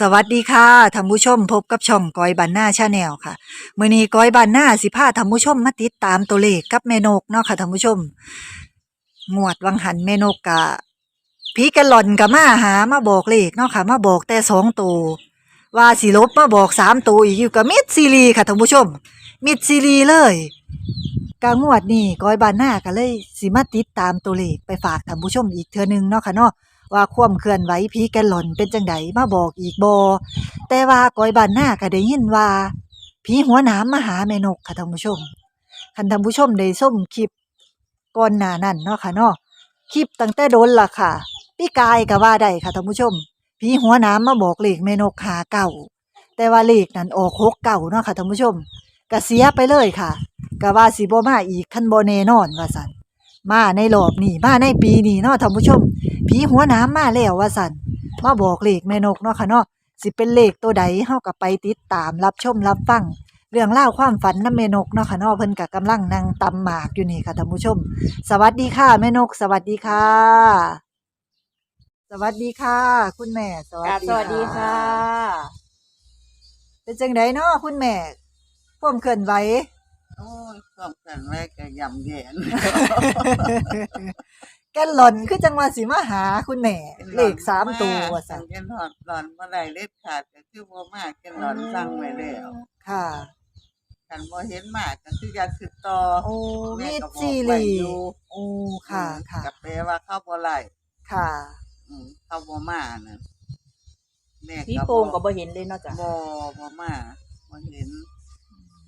สวัสดีค่ะท่านผู้ชมพบกับช่องก้อยบันหน้าชาแนลค่ะมื้อนี้ก้อยบันหน้าสิพาท่านผู้ชมมาติดตามตัวเลขกับแม่นกเนาะค่ะท่านผู้ชม งวดวังหันแม่นกกะผีแกลลอนก็มาหามาบอกเลขเนาะค่ะ มาบอกแต่สองตัวว่าสิลบมาบอกสามตัวอีกอยู่กับมิดซีรีค่ะท่านผู้ชม มิดซีรีเลยกางวดนี้ก้อยบานหน้าก็เลยสิมาติดตามตัวเลขไปฝากท่านผู้ชมอีกเทือหนึงเนาะค่ะเนาะ ว่าความเคลื่อนไหวผีแกลลอนเป็นจังไดมาบอกอีกบอแต่ว่าก้อยบานหน้าก็ได้ยินว่าผีหัวหนามมาหาแม่นกค่ะท่านผู้ชมคันท่านผู้ชมได้ส้มคลิปก่อนหน้านั้นเนาะค่ะเนาะคลิปตั้งแต่โดนล่ะค่ะพี่กายก็ว่าได้ค่ะท่านผู้ชมผีหัวหนามมาบอกเลขแม่นกหาเก่า แต่ว่าเลขนั้นออกหกเก่าเนาะค่ะท่านผู้ชมก็เสียไปเลยค่ะก็ว่าสิบ่มาอีกคันบ่แน่นอนว่าซั่น มาในรอบนี้มาในปีนี้เนาะท่านผู้ชม ผีหัวหน้ำมาแล้วว่าสันมาบอกเลขแม่นกเนาะค่ะเนาะสิเป็นเลขตัวใดเฮาก็ไปติดตามรับชมรับฟังเรื่องเล่าวความฝันน้ำแม่นกเนาะค่ะเนาะเพิ่นก็กำลังนั่งตำหมากอยู่นี่ค่ะท่านผู้ชม สวัสดีค่ะแม่นก สวัสดีค่ะ สวัสดีค่ะ คุณแม่ สวัสครับดีสวัสดีค่ะเป็นจังไดเนาะคุณแม่พ่วามเคลื่อนไหว โอ้ยความกันไว้ก็ยำแย่นแกนหล่อนคือจังว่าสิมาหาคุณแม่เลขสามตัวว่าสั่สังนกันหอดหลอนเมื่อไรเล็ดขาดก็คือบ่มากกันหลอนสั่งไว้แล้วค่ะกันบ่เห็นมากก็คืออยากคือต่อโอ้แม่มีก็บอกซีไว้รีอส์ยู่โอ้ค่ะ ค่ะก็แปลว่าเข้าบ่ไหลค่ะอืมเข้าบ่มานั่นแม่พี่ก็โปงก็บ่เห็นเลยเนาะจ้ะบ่บ่มาบ่เห็น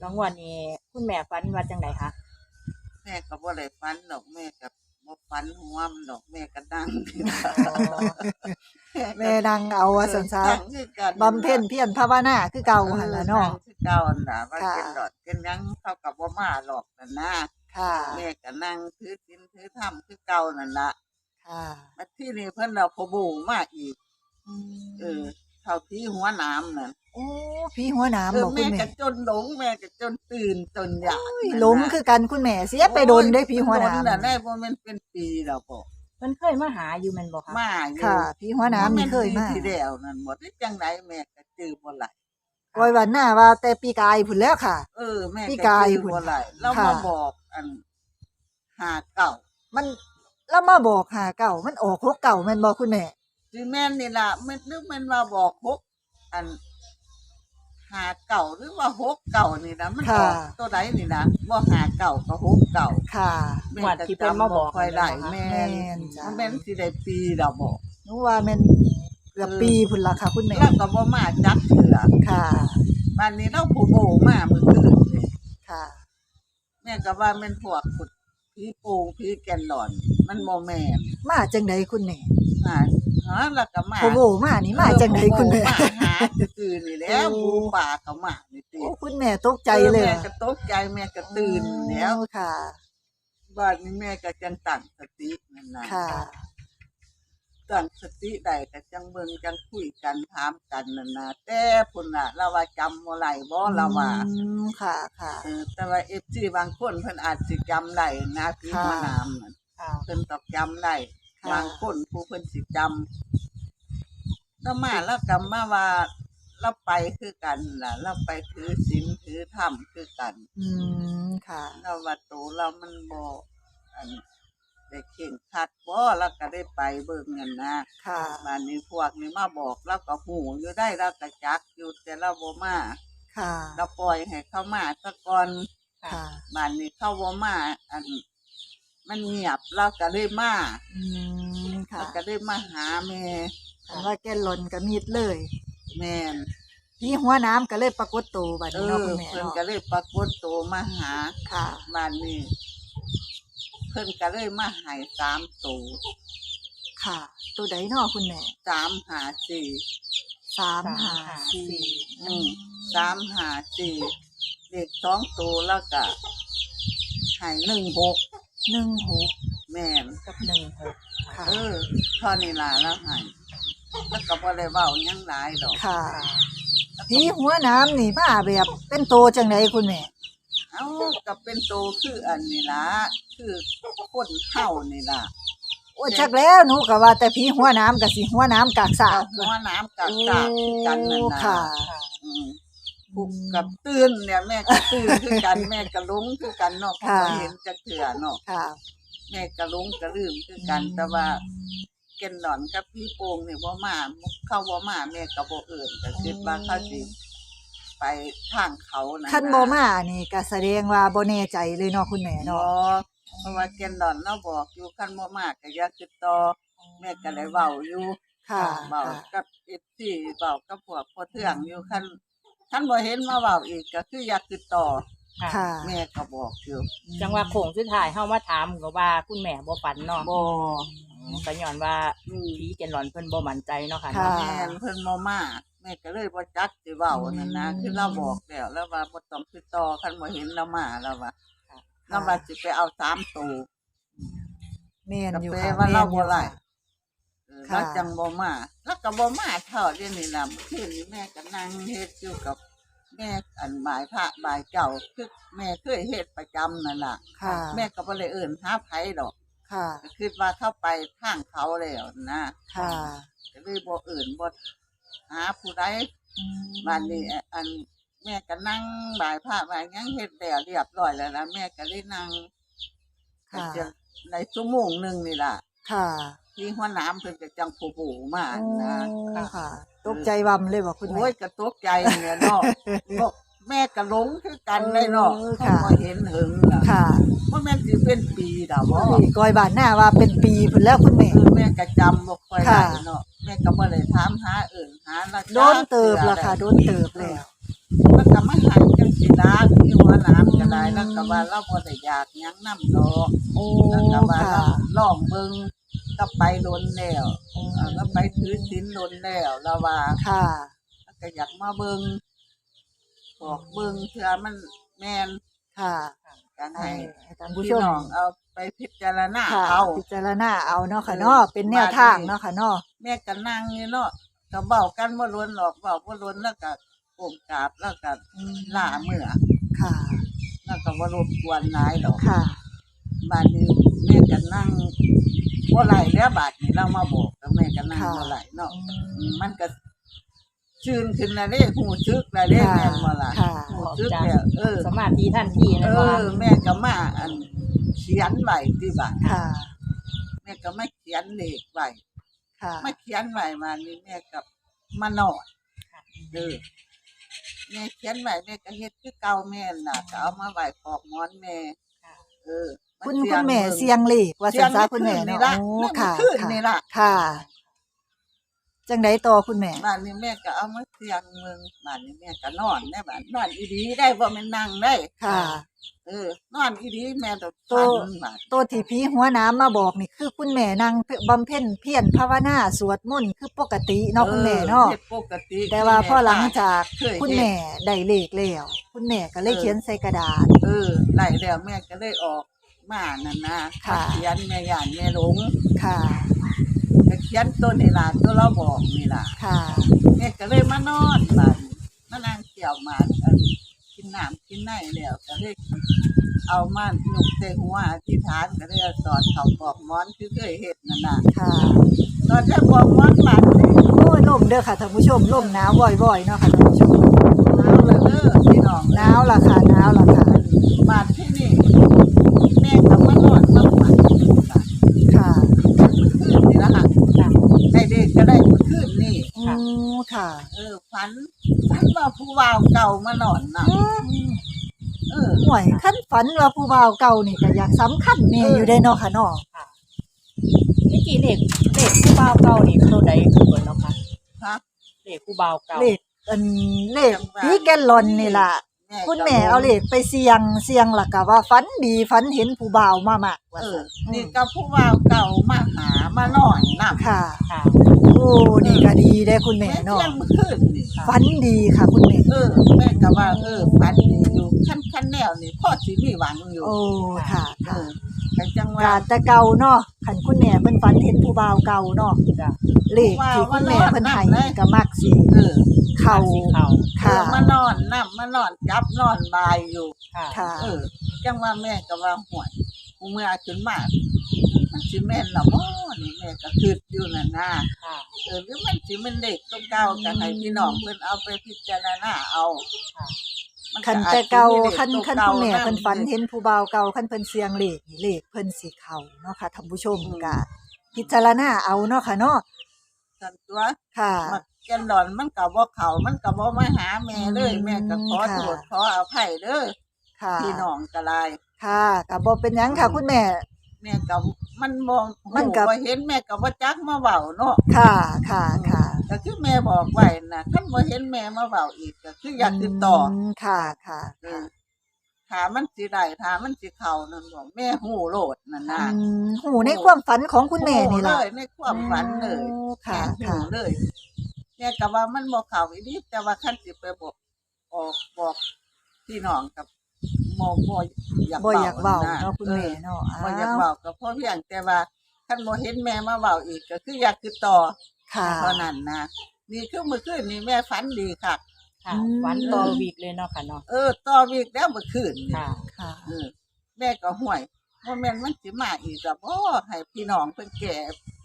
รางวัลนี้คุณแม่ฝันว่าจังไดคะแม่ก็บ่ได้ฟันดอกแม่ก็บ่ฟันหัวมันดอกแม่ก็ดังแม่นางเอาว่าสันซาดังคือกันบำเพ็ญเพียรภาวนาคือเก่าหันละเนาะออคือเก่าหั่นล่ะว่าค่ะเป็นดอดเป็นหยังเท่ากับว่ามาหรอกนั่นนะค่ะแม่ก็นั่งถือศีลถือธรรมคือเก่านั่นละค่ะมาที่นี่เพิ่นเอาพอบูมาอีกเออ เท่าที่หัวน้ำนั่นโอ้พี่หัวหน้ำเออบอกคุแม่ณแม่ก็จนหลงแม่ก็จนตื่นจนอยากโอ้ยนั่นหลงน่ะคือกันคุณแม่เสียไปโดนได้พี่หัวหโดน่ะน้ำได้บ่แม่นเป็นปีแล้วบ่เพิ่นเคยมาหาอยู่แม่นบ่คะมาอยู่ค่ะพี่หัวหน้ำนี่เคยมาแนปีที่แล้วนั่นหมดได้จังไดแม่ก็จื้อบ่ไหลก้อยวันหน้าว่าแต่ปีกายผุนแล้วค่ะ เออแม่พี่ก็กายจื้อพุ่นบ่ไหลแล้วค่ะ มาบอกอันหาเก่ามันแล้วมาบอกหาเก่ามันออกหกเก่าแม่นบอกคุณแม่ จีแม่นนี่ล่ะมันนึกมันว่าบอกหกอันหาเก่าหรือว่าหกเก่านี่นะมันออกตัวไหนนี่นะว่าหาเก่ากับหกเก่าค่ะแม่งวดก็ที่เพิ่นมาบอกจำคอยได้แม่แม่นนจ้ะมันเป็นสิได้ปีเราบอก หนูว่าแม่นเกือบปีผุนละค่ะคุณแม่แล้วก็บ่มาจักเถื่อค่ะ บ้านนี้เราผู้โบมาเมื่อคืนนี่ค่ะ แม่ก็ว่าแม่นพวกขุดผีโป่งผีแกนหลอน มันบ่แม่นมาจังไดคุณแม่หา หาแล้วก็มาโอ้โหมานี่มาจังไดคุณแม่เออผู้โบมาหาตื่นนี่แหล้วโอ้ผู้ป่าเขามานี่ติโอ้คุณแม่ตกใจเลยแม่ก็ตกใจแม่ก็ตื่นแล้วโอ้ค่ะ บ้านนี้แม่ก็จังตั้งสตินั่นนะค่ะ ตั้งสติได้ก็จังเบิ่งจังคุยกันถามกันนั่นนะแต่พุ่นน่ะเราว่าจำบ่ไหลบ่เราว่าอืมค่ะค่ะ เออแต่ว่า FC บางคนเพิ่นอาจสิจำได้นะพี่ค่ะ มานามนั่นค่ะ เพิ่นตอกจำได้ค่ะ บางคนผู้เพิ่นสิจำแล้วมาแล้วก็มาว่าเราไปคือกันล่ะ เราไปถือศีลถือธรรมคือกัน อืมค่ะ เราว่าโตเรามันบ่อันได้เข่งคัดบ่แล้วก็ได้ไปเบิ่งเงินนะค่ะบ้านนี้พวกนี้มาบอกเราก็หูอยู่ได้เราก็จักอยู่แต่เราบ่มาค่ะ เราปล่อยให้เขามาซะก่อนค่ะบ้านนี้เขาบ่มาอัน มันเงียบเราก็เลยมาอืมค่ะเราก็เลยมาหาแม่อันว่าแกนหล่นกับมีดเลยแม่นพี่หัวน้ำก็เลยปรากฏตัวบัดเอนี้เนาะอคุณแม่เพิ่นเนาะก็เลยปรากฏตัวมาหาค่ะ บ้านนี้เพิ่นก็เลยมาให้สามตัวค่ะ ตัวใดเนาะคุณแม่สามหาสี่สามหาสี่อืมสามหาสี่เด็กสองตัวแล้วก็ให้หนึ่งหก หนึ่งหกแม่นกับหนึ่งหกค่ะเออเท่อนี้ล่ะแล้วให้แล้วก็บ่ได้เว้าหยังหลายดอกค่ะพี่หัวน้ำนี่มาแบบเป็นโตจังไดคุณแม่ เอ้าก็เป็นโตคืออันนี้ล่ะคือคนเฮานี่ล่ะโโอ้ยจักแล้วหนูก็ว่าแต่ผีหัวน้ำกับสิหัวน้ำกากสาเอากหัวน้ำกับกากคือกันนั่นนะค่ะค่ะ อืม ผูกกับตื่นเนี่ยแม่ก็ตื่นคือกันแม่ก็หลงคือกันเนาะเพราะว่าเห็นจะเถื่อเนาะค่ะ แม่ก็หลงก็ลืมคือกัน แต่ว่าเกนหนอนกับพี่โป่งเนี่ยบ่มาเข้าบ่มาแม่ก็บ่เอิ่นก็คิดว่าเขาสิไปทางเขานะคันบ่มานี่ก็แสดงว่าบ่แน่ใจเลยเนาะคุณแม่เนาะเนาะเพราะว่าเกนหนอนเราบอกอยู่คันบ่มาก็อย่าคิดต่อแม่ก็เลยเว้าอยู่ ค่ะเว้าค่ะ กับ FC เว้ากับพวกพ่อเทืองอยู่คัน คันบ่เห็นมาเว้าอีกก็คืออย่าคิดต่อ ค่ะ ค่ะแม่ก็บอกอยู่จังว่าโค้งสุดท้ายเฮามาถามก็ว่าคุณแม่บ่ฝันเนาะบ่ก็ย้อนว่าอืมผีเจนหลอนเพิ่นบ่มั่นใจเนาะค่ะค่ะ เนาะแม่นเพิ่นบ่มาแม่ก็เลยบ่จักสิเว้านั่นนะอืม คือเราบอกแล้วแล้วว่าบ่ต้องติดต่อคันบ่เห็นเรามาแล้วว่าค่ะเราว่าสิไปเอาสามตัว แม่นอยู่ก็ค่ะแปลว่าเราบ่แม่นอยู่ไล่ค่ะเออค่ะ แล้วจังบ่มาแล้วก็บ่มาเท่าเดี๋ยวนี้ล่ะเมื่อคืนนี้แม่ก็นั่งเฮ็ดอยู่กับ แม่อันบายพระบายเจ้าคือแม่เคยเฮ็ดประจำนั่นล่ะค่ะ แม่ก็บ่ได้เอิ้นหาไผดอกค่ะ ก็คิดว่าเข้าไปทางเขาแล้วนะค่ะ ก็เลยบ่เอิ้นบ่หาผู้ใดบ้านนี้อันแม่ก็นั่งบ่ายผ้าบ่ายหยังเฮ็ดแล้วเรียบร้อยแล้วนะแม่ก็เลยนั่งค่ะจะในชั่วโมงหนึงนี่ล่ะค่ะ ที่หัวน้ำเพิ่นก็จังผูผูมานะโอ้ค่ะ ตกใจวำเลยบ่คุณแม่โอ้ยก็ตกใจเนี่ยเนาะบอกแม่ก็หลงคือกันเลยเนาะเออเขาค่ะบ่เห็นหึงล่ะค่ะว่าแม่นสิเป็นปีดอกบ่โอ้ยกอยบานหน้าว่าเป็นปีพุ่นแล้วคุณแม่คือแม่ก็จำบ่ค่อยได้ค่ะเนาะแม่ก็บ่ได้ถามหาเอื่นหาละโดนเติบละค่ะ โดนเติบแล้วแล้วก็มาหาจังสิลาที่หัวน้ำก็ได้แล้วก็ว่าเราบ่ได้อยากหยังนำดอกโอ้แล้วก็ว่าค่ะลองเบิ่ง ก็ไปโดนแล้วเออก็ไปถือศีลโดนแล้วแล้วว่าค่ะแล้วก็อยากมาเบิ่งบอกเบิ่งเพื่อมันแม่นค่ะกันให้ให้ให้ท่านผู้พี่ชมน้องเอาไปพิจารณาค่ะเอา พิจารณาเอาเนาะค่ะเนาะเป็นแนวทางเนาะค่ะเนาะแม่ก็นั่งอยู่เนาะก็เว้ากันบ่ล้วนหรอกเว้าบ่ล้วนแล้วก็ก้มกราบแล้วก็ล่าเมื่อค่ะ แล้วก็บ่รบกวนหลายดอก ค่ะ บาดนี้แม่ก็นั่ง บ่ไหลแล้วบาดนี้เรามาบอกแล้วแม่ก็นั่งค่ะ บ่ไหลเนาะอืมมันก็ชื่นขึ้นแล้วเด้หูซึกแล้วเด้ค่ะแม่นบ่ล่ะค่ะ หูซึกแล้วเออ สมาธิท่านที่เอนะว่าอ แม่ก็มาอันเขียนไว้ที่บ้านค่ะ แม่ก็มาเขียนเลขไว้ค่ะ มาเขียนไว้มานี่แม่ก็มานอนเออแม่เขียนไว้แม่ก็เฮ็ดคือเก่าแม่น่ะก็เอามาไว้ปอกหมอนแม่เออมา คุณเสี่คุยงณแม่บิ่ง เสียงเลขว่าเสีสัยนงซาคุณแม่นี่เนาะล่ะโอ้เมื่อค่ะคืนค่ะนี่ล่ะค่ะ จังไดต่อคุณแม่ บ้านนี้แม่ก็เอามาเสียงเมืองบ้านนี้แม่ก็นอนได้บ้านนอนอีดีได้บ่แม่นนั่งได้ค่ะ เออนอนอีดีแม่ต้องโต ฝันบ้านตัวที่ผีหัวน้ำมาบอกนี่คือคุณแม่นั่งบำเพ็ญเพียรภาวนาสวดมนต์คือปกติเนาะคุณแม่เนาะฮ็ดปกติแต่ว่าพอหลังจากเคยคุณเฮ็ดแม่ได้เลขแล้ว คุณแม่ก็เลยเขียนใส่กระดาษ เออไล่แล้วแม่ก็เลยออก มานั่นนะค่ะ เขียนแม่ย่านแม่หลงค่ะ ก็เขียนตัวนี่ล่ะตัวเราบอกนี่ล่ะค่ะ แม่ก็เลยมานอนบ้านมานั่งเกี่ยวหมากอันกินน้ำกินไหนแล้วก็เลยเอามาหนุกใส่หัวอธิษฐานก็เลยเอาสอดเขาบอกหมอนคือเคยเฮ็ดนั่นน่ะค่ะตอนแรกบอกหมอนบาดโอ้ยลมเด้อค่ะท่านผู้ชมลมหนาวบ่อยๆเนาะค่ะท่านผู้ชมหนาวเลยเด้อพี่น้องหนาวล่ะค่ะหนาวล่ะค่ะ บาดที่นี่แม่ก็มานอนมาฝันบาด ค่ะ คืนนี่ละค่ะได้เด็กก็ได้เมื่อคืนนี่ อืม ค่ะ เออฝันฝันว่าผู้บ่าวเก่ามานอนน่ะเออ ห่วยขั้นฝันว่าผู้บ่าวเก่านี่ก็อยากสำคัญแน่อยู่ได้เนาะค่ะเนาะเมื่อกี้เลขเลขผู้บ่าวเก่านี่ตัวใดคือเพิ่นเนาะค่ะครับเลขผู้บ่าวเก่าเลขอันเลขผีแกลลอนนี่ล่ะ คุณแม่เอาเลขไปเสี่ยงเสี่ยงล่ะก็ว่าฝันดีฝันเห็นผู้บ่าวมามากว่าเออซั่นนี่ก็ผู้บ่าวเก่ามาหามานอนน่ะค่ะค่ะโอ้นี่ก็ดีได้คุณแม่แม่เนาะเที่ยงเมื่อคืนนี่ฝันดีค่ะ คุณแม่เออแม่ก็ว่าเออฝันดีอยู่ขั้นขั้นแนวนี่พ่อสิมีหวังอยู่โอ้ค่ะเอค่ะอแต่จังกาว่ารแต่เก่าเนาะคันคุณแม่เพิ่นฝันเห็นผู้บ่าวเก่าเนาะจ้ะเลขที่คุณแม่เพิ่นให้นี่ก็มักสิเออเข้า สีเข้าเอ ค่ะอมานอนนํมานอนจับนอนบายอยู่ ค่ะ ค่ะ เออ จังว่าแม่ก็ว่าห่วยกูเมื่อขึ้นมามันสิแม่นละบ่นี่แม่ก็คิดอยู่นั่นนะค่ะ เออหรือมันสิมันเด็กต้องเก่าก็ให้พี่น้องเพิ่นเอาไปพิจารณาเอาค่ะ มันคันอาจแต่สิเก่ามีด็คันตัวคันก่าคุณแม่ะเพิ่นฝันเห็นผู้บ่าวเก่าคันเพิ่นเสียงเลขนี่เลขเพิ่นสิเข้าเนาะค่ะท่านผู้ชมก็พิจารณาเอาเนาะค่ะเนาะกันตัวค่ะ มัก แกนดอนมันก็บ่เข้ามันก็บ่มาหาแม่เลยอืมแม่ก็ขอค่ะโทษขออภัยเด้อค่ะพี่น้องก็หลายค่ะก็บ่เป็นหยังค่ะ คุณแม่ แม่ก็มันมองมันก็บ่เห็นแม่ก็บ่จักมาเว้าเนาะค่ะค่ะค่ะก็คือแม่บอกไว้น่ะคันบ่เห็นแม่มาเว้าอีกก็คืออยากติดต่อมค่ะค่ะเออถามมันสิได้ถามมันสิเข้านั่นบอกแม่ฮู้โลดนั่นน่ะอืมหูในความฝันของคุณแม่นี่ล่ะฮู้เลยในความฝันเลยโอ้ค่ะแม่ค่ะฮู้เลย แม่ก็ว่ามันบ่เข้าอีดีแต่ว่าคันสิไปบอกออกบอกพี่น้องกับบ่บ่อยากบ่อยากเว้าะเนาะคุณแม่ออเนาะบ่อยากอ้าวเว้าก็เพราะเพียงแต่ว่าคันบ่เห็นแม่มาเว้าอีกก็คืออยากติดต่อค่ะเท่านั้นนะนี่คือเมื่อคืนนี้แม่ฝันดีค่ะค่ะอืมวันต่อวีกเลยเนาะค่ะเนาะเออต่อวีกแล้วเมื่อคืนนี่ค่ะ ค่ะเออแม่ก็ห่วยว่าแม่นมันสิมาอีกกับบ่ให้พี่น้องเพิ่นแก่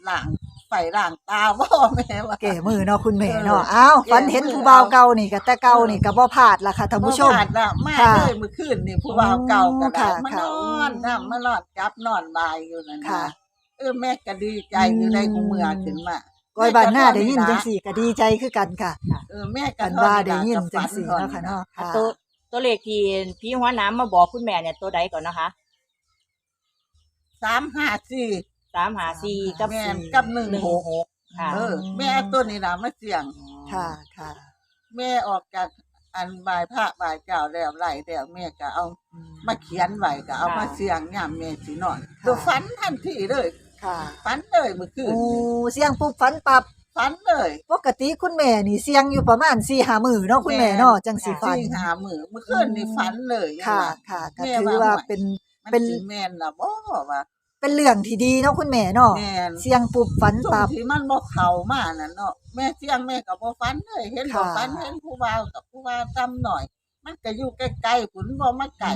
ล้าง ไฟล้างตาบ่แม่ว่าแก่มือเนาะคุณแม่เนาะเอออ้าวแก่ฝันเห็นมือผู้บ่าวเก่านี่ก็แต่เก่านี่ก็บ่พลาดล่ะค่ะท่านผู้ชม บ่พลาดละมาค่ะเลยเมื่อคืนนี่ผู้บ่าวเก่าก็ได้ค่ะมาค่ะ นอนนํมานอนจับนอนบายอยู่นั่นค่ะนะเออแม่ก็ดีใจอยู่ได้ของเมื่อขึ้นมาก้อยบ้านหน้าได้ยินจังสี่ก็ดีใจคือกันค่ะเออแม่ก็กันเท่ว่านี้ได้ล่ะยินก็จัฝังสี่ท่เนาะค่ะเนาะค่ะตัวตัวเลขที่พี่หัวน้ำมาบอกคุณแม่เนี่ยตัวใดก่อนนะคะสามห้า สี่สามหาสี่กับแม่นสี่กับหนึ่งหนึ่งหกหกค่ะเออ แม่เอาตัวนี้ล่ะมาเสี่ยง ค่ะค่ะแม่ออกจากอันบายพระบายเจ้าแล้วไหลแล้วแม่ก็เอามาเขียนไว้ก็เอามาเสียงยามแม่สินอนตัวฝันทันทีเลยค่ะฝันเลยเมื่อคืนโอ้เสียงปุ๊บฝันปับฝันเลยปกติคุณแม่นี่เสียงอยู่ประมาณ4-5มื้อเนาะคุณแม่เนาะจังสิฝัน สี่หามือเมื่อคืนนี่ฝันเลยค่ะยังว่าค่ะก็แม่ถือว่าว่าห่วยเป็นมันเป็นสิแม่นล่ะบ่ว่า เป็นเรื่องที่ดีเนาะคุณแม่เนาะแม่นเสียงปุ๊บฝันช่วปังบที่มันบ่เข้ามานั่นเนาะแม่เสียงแม่ก็บ่ฝันเลยเห็นบ่ค่ะ ฝันเห็นผู้บ่าวกับผู้บ่าวจำหน่อย มันก็อยู่ใกล้ๆผุนบ่มาไกล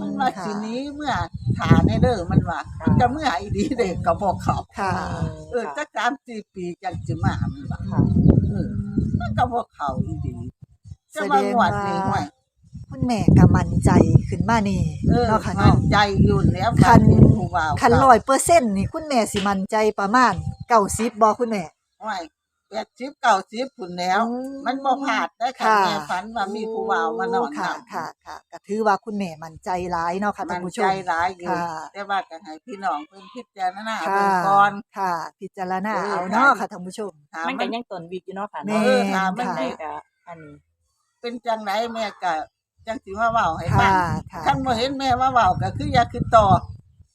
มันว่าค่ะ สิหนี้เมื่อถาในเด้อมันว่ามันจะเมื่ออีดีเด็กก็บอกเขาค่ะ เออจักสามสี่ปีจังสิมามันว่าค่ะ เออมันก็บอกเขาอีดีแสจะดมางงวดว่า นี้ห่วย คุณแม่ก็มั่นใจขึ้นมานี่เออเนาะค่ะมัเนาะนใจอยู่แล้วคันว่าเป็นผู้บ่าวคันร้อยเปอร์เซ็นต์นี่คุณแม่สิมั่นใจประมาณเก้าสิบบ่คุณแม่ห่วยแปดสิบเก้าสิบพุ่นแล้ว มันบ่พลาดได้ค่ะค่ะ แม่ฝันว่ามีผู้บ่าวมานอนค่ะนำค่ะค่ะก็ถือว่าคุณแม่มั่นใจหลายเนาะค่ะมัท่านนผู้ชใจม ร้ายอยู่ค่ะ แต่ว่าก็ให้พี่น้องเพิ่นพิจารณาค่ะเบิ่งก่อน ค่ะ พิจารณาเออ เอาเนาะค่ะท่านผู้ชม ถามันมัก็น ยังต้นวีกอยู่เนาะค่ะแม่เนาะเออถามมันค่ะได้ได้ก็อันนี้เป็นจังไดแม่ก็ จังสิมาเว้าให้ฟัค่ะงค่ะคันบ่เห็นแม่มาเว้าก็คืออยากคือต่อ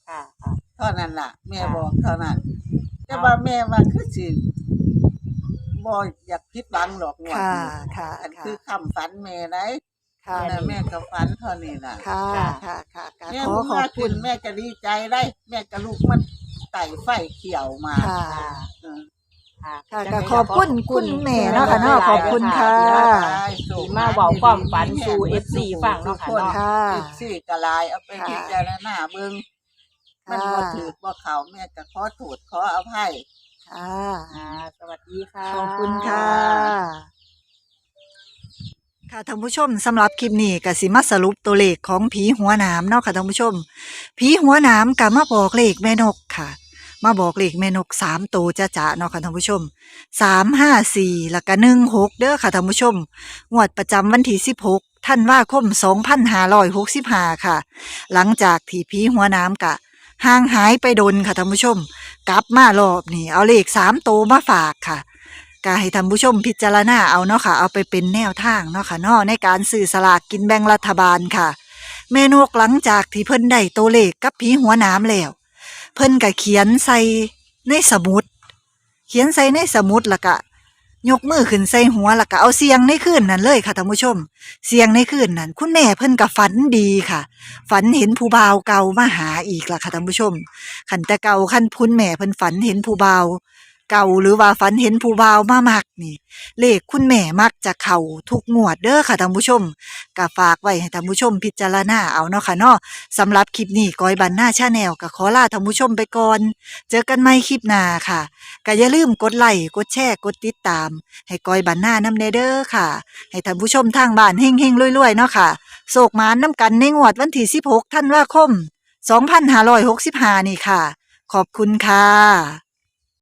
ค่ะค่ะเท่านั้นล่ะ แม่ค่ะบอกเท่านั้น แต่เอาว่าแม่ว่าคือสิบ่อยากผิดหวังหรอกงวดค่ะนี้ค่ะอันค่ะคือคำฝันแม่ได้ค่ะนั่นแม่ก็ฝันเท่านี้ล่ะค่ะค่ะค่ะค่ะค่ะแม่ขอบ่ขอมาบคุขึ้ณนแม่ก็ดีใจได้ แม่ก็ลุกมันไต่ไฟเขียวมาค่ะค่ะเออ ค่ะค่ะจังก็ใดขอบคุณขคุณแม่เนาะค่ะเนาะขอบคุณค่ะที่มาเว้าความฝันสู่ FC ฟังเนาะค่ะเนาะค่ะ เอฟซีก็หลายเอาไปค่ะพิจารณาเบิ่งมันบ่ถูกบ่เข้าแม่ก็ขอโทษขออภัยค่ะค่ะสวัสดีค่ะ ขอบคุณค่ะ ค่ะท่านผู้ชมสำหรับคลิปนี้ก็สิมาสรุปตัวเลขของผีหัวหนามเนาะค่ะท่านผู้ชมผีหัวหนามก็มาบอกเลขแม่นกค่ะ มาบอกเลขแม่นกสามตัวจ้าจ๋าเนาะค่ะท่านผู้ชมสามห้าสี่แล้วก็หนึ่งหกเด้อค่ะท่านผู้ชม งวดประจำวันที่สิบหกท่านว่าคมสองพันห้าร้อยหกสิบห้าค่ะ หลังจากที่ผีหัวนามกะห่างหายไปดนค่ะท่านผู้ชม กลับมารอบนี่เอาเลขสามตัวมาฝากค่ะก็ให้ท่านผู้ชมพิจารณาเอาเนาะค่ะ เอาไปเป็นแนวทางเนาะค่ะเนาะในการสื่อสลากกินแบ่งรัฐบาลค่ะเมนกหลังจากที่เพิ่นได้ตัวเลขกับผีหัวน้ำแล้ว พิ่นก็เขียนใส่ในสมุด เขียนใส่ในสมุดแล้วก็ยกมือขึ้นใส่หัวแล้วก็เอาเสียงในคืนนั้นเลยค่ะท่านผู้ชม เสียงในคืนนั้น คุณแม่เพิ่นก็ฝันดีค่ะ ฝันเห็นผู้บ่าวเก่ามาหาอีกล่ะค่ะท่านผู้ชมขันแต่เก่าขันพุนแม่เพิ่นฝันเห็นผู้บ่าว เก่าหรือว่าฝันเห็นผู้บ่าวมามักนี่ เลขคุณแม่มักจะเข้าทุกงวดเด้อค่ะท่านผู้ชมก็ฝากไว้ให้ท่านผู้ชมพิจารณาเอาเนาะค่ะเนาะสำหรับคลิปนี้ก้อยบันหน้าชาแนลก็ขอลาท่านผู้ชมไปก่อน เจอกันใหม่คลิปหน้าค่ะก็อย่าลืมกดไลค์กดแชร์กดติดตาม ให้ก้อยบันหน้านำเนเด้อค่ะ ให้ท่านผู้ชมทางบ้านเฮงๆรวยๆเนาะค่ะโศกมานน้ำกันในงวดวันที่16ธันวาคม2565นี่ค่ะ ขอบคุณค่ะ